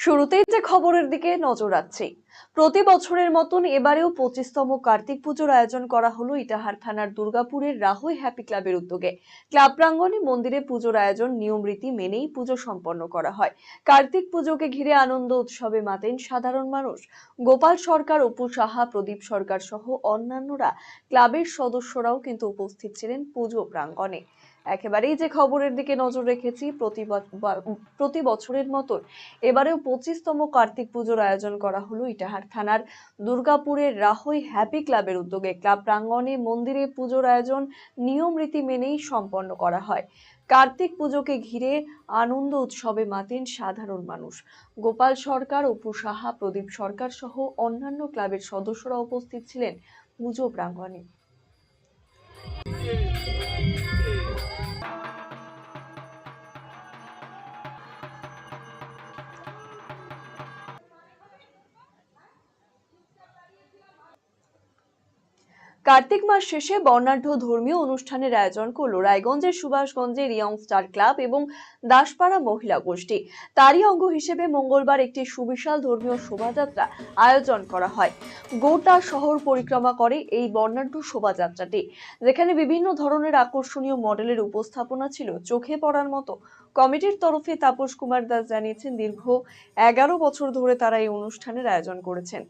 শুরুতেই যে খবরের দিকে নজর রাখছি। প্রতি বছরের মতন এবারেও পঁচিশতম কার্তিক পুজোর আয়োজন করা হলো ইটাহার থানার দুর্গাপুরের রাহুই হ্যাপি ক্লাবের উদ্যোগে। ক্লাব প্রাঙ্গণে মন্দিরে পুজোর আয়োজন নিয়ম রীতি মেনেই পুজো সম্পন্ন করা হয়। কার্তিক পুজোকে ঘিরে আনন্দ উৎসবে মাতেন সাধারণ মানুষ। গোপাল সরকার, অপু সাহা, প্রদীপ সরকার সহ অন্যান্যরা ক্লাবের সদস্যরাও কিন্তু উপস্থিত ছিলেন পুজো প্রাঙ্গণে। একেবারেই যে খবরের দিকে নজর রেখেছি, প্রতি প্রতি বছরের মতো এবারেও পঁচিশতম কার্তিক পুজোর আয়োজন করা হলো ইটাহার থানার দুর্গাপুরের রাহই হ্যাপি ক্লাবের উদ্যোগে। ক্লাব প্রাঙ্গণে মন্দিরে পুজোর আয়োজন নিয়ম রীতি মেনেই সম্পন্ন করা হয়। কার্তিক পুজোকে ঘিরে আনন্দ উৎসবে মাতেন সাধারণ মানুষ। গোপাল সরকার, অপু সাহা, প্রদীপ সরকার সহ অন্যান্য ক্লাবের সদস্যরা উপস্থিত ছিলেন পুজো প্রাঙ্গণে। কার্তিক মাস শেষে বর্ণাঢ্য ধর্মীয় অনুষ্ঠানের আয়োজন করল রায়গঞ্জের সুভাষগঞ্জের ইয়ং স্টার ক্লাব এবং দাসপাড়া মহিলা গোষ্ঠী। তারই অঙ্গ হিসেবে মঙ্গলবার একটি সুবিশাল ধর্মীয় শোভাযাত্রা আয়োজন করা হয়। গোটা শহর পরিক্রমা করে এই বর্ণাঢ্য শোভাযাত্রাটি, যেখানে বিভিন্ন ধরনের আকর্ষণীয় মডেলের উপস্থাপনা ছিল চোখে পড়ার মতো। কমিটির তরফে তাপস কুমার দাস জানিয়েছেন, দীর্ঘ এগারো বছর ধরে তারা এই অনুষ্ঠানের আয়োজন করেছেন।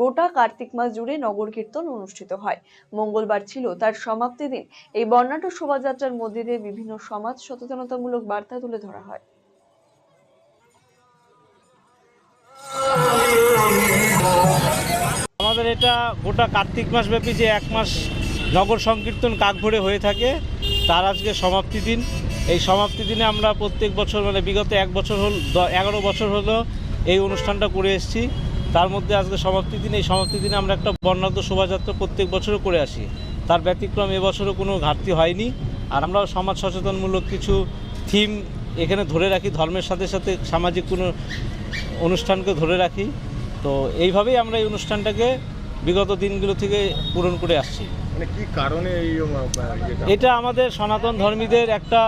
গোটা কার্তিক মাস জুড়ে নগর কীর্তন অনুষ্ঠিত হয়। মঙ্গলবার ছিল তার সমাপ্তি দিন। এই বর্ণাঢ্য শোভাযাত্রার মধ্যে দিয়ে বিভিন্ন সমাজ সচেতনতামূলক বার্তা তুলে ধরা হয়। আমাদের এটা গোটা কার্তিক মাস ব্যাপী যে এক মাস নগর সংকীর্তন কাক ভরে হয়ে থাকে, তার আজকে সমাপ্তি দিন। এই সমাপ্তি দিনে আমরা প্রত্যেক বছর মানে বিগত এক বছর হল এগারো বছর হলো এই অনুষ্ঠানটা করে এসেছি। তার মধ্যে আজকে সমাপ্তি দিন এই সমাপ্তি দিনে আমরা একটা বর্ণাঢ্য শোভাযাত্রা প্রত্যেক বছরও করে আসি। তার ব্যতিক্রম এবছরও কোনো ঘাটতি হয়নি। আর আমরা সমাজ সচেতনমূলক কিছু থিম এখানে ধরে রাখি ধর্মের সাথে সাথে সামাজিক কোনো অনুষ্ঠানকে ধরে রাখি। তো এইভাবেই আমরা এই অনুষ্ঠানটাকে বিগত দিনগুলো থেকে পূরণ করে আসছি। মানে? এটা আমাদের সনাতন ধর্মীদের একটা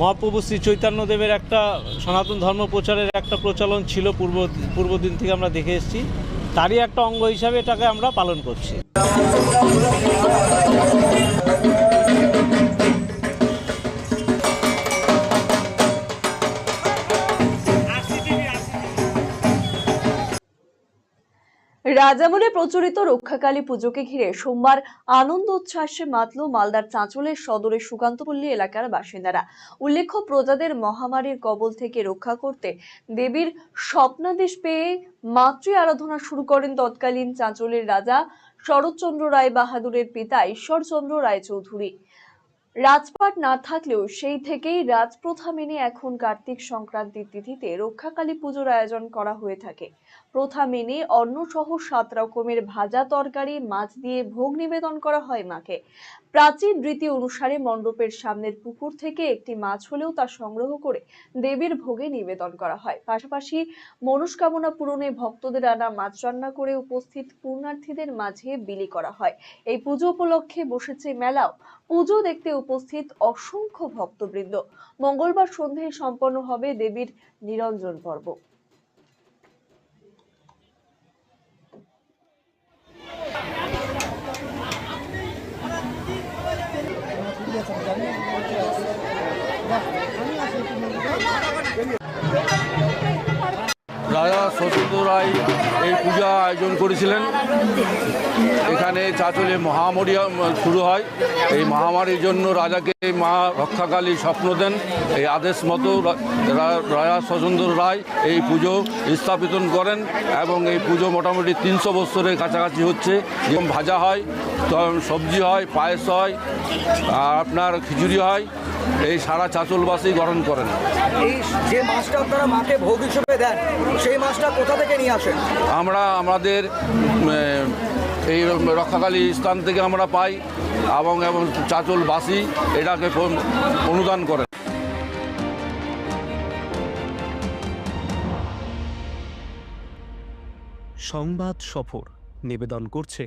মহাপ্রভু শ্রী চৈতন্যদেবের একটা সনাতন ধর্ম প্রচারের একটা প্রচলন ছিল পূর্ব পূর্বদিন থেকে আমরা দেখে এসেছি। তারই একটা অঙ্গ হিসাবে এটাকে আমরা পালন করছি। রাজামলে প্রচলিত রক্ষাকালী পুজোকে ঘিরে সোমবার আনন্দ উচ্ছ্বাসে মাতল মালদার চাঁচলের সদরের সুকান্তপল্লী এলাকার বাসিন্দারা। উল্লেখ্য, প্রজাদের মহামারীর কবল থেকে রক্ষা করতে দেবীর স্বপ্নাদেশ পেয়ে মাতৃ আরাধনা শুরু করেন তৎকালীন চাঁচলের রাজা শরৎচন্দ্র রায় বাহাদুরের পিতা ঈশ্বরচন্দ্র রায় চৌধুরী রাজপাট না থাকলেও সেই থেকেই রাজপ্রথা মেনে এখন কার্তিক সংক্রান্তির তিথিতে রক্ষাকালী পুজোর আয়োজন করা হয়ে থাকে। প্রথা মেনে অন্ন সহ সাত রকমের ভাজা তরকারি, মাছ দিয়ে ভোগ নিবেদন করা হয় মাকে। প্রাচীন রীতি অনুসারে মণ্ডপের সামনের পুকুর থেকে একটি মাছ হলেও তা সংগ্রহ করে দেবীর ভোগে নিবেদন করা হয়। পাশাপাশি মনস্কামনা পূরণে ভক্তদের আনা মাছ রান্না করে উপস্থিত পূর্ণার্থীদের মাঝে বিলি করা হয়। এই পুজো উপলক্ষে বসেছে মেলাও। পুজো দেখতে উপস্থিত অসংখ্য ভক্তবৃন্দ। মঙ্গলবার সন্ধ্যায় সম্পন্ন হবে দেবীর নিরঞ্জন পর্ব। শশীন্দ্র রায় এই পূজা আয়োজন করেছিলেন। এখানে চাঁচলে মহামারী শুরু হয়। এই মহামারীর জন্য রাজাকে মা রক্ষাকালী স্বপ্ন দেন। এই আদেশ মতো রাজা শচীন্দ্র রায় এই পুজো স্থাপিত করেন এবং এই পুজো মোটামুটি তিনশো বছরের কাছাকাছি হচ্ছে। যেমন ভাজা হয় সবজি হয়, পায়েস হয় আপনার খিচুড়ি হয়। এই সারা চাঁচলবাসী গ্রহণ করেন। এই যে মাছটা আপনারা মাকে ভোগ হিসেবে দেন সেই মাছটা কোথা থেকে নিয়ে আসেন? আমরা আমাদের এই রক্ষাকালী স্থান থেকে আমরা পাই এবং এবং চাঁচলবাসী এটাকে অনুদান করেন। সংবাদ সফর নিবেদন করছে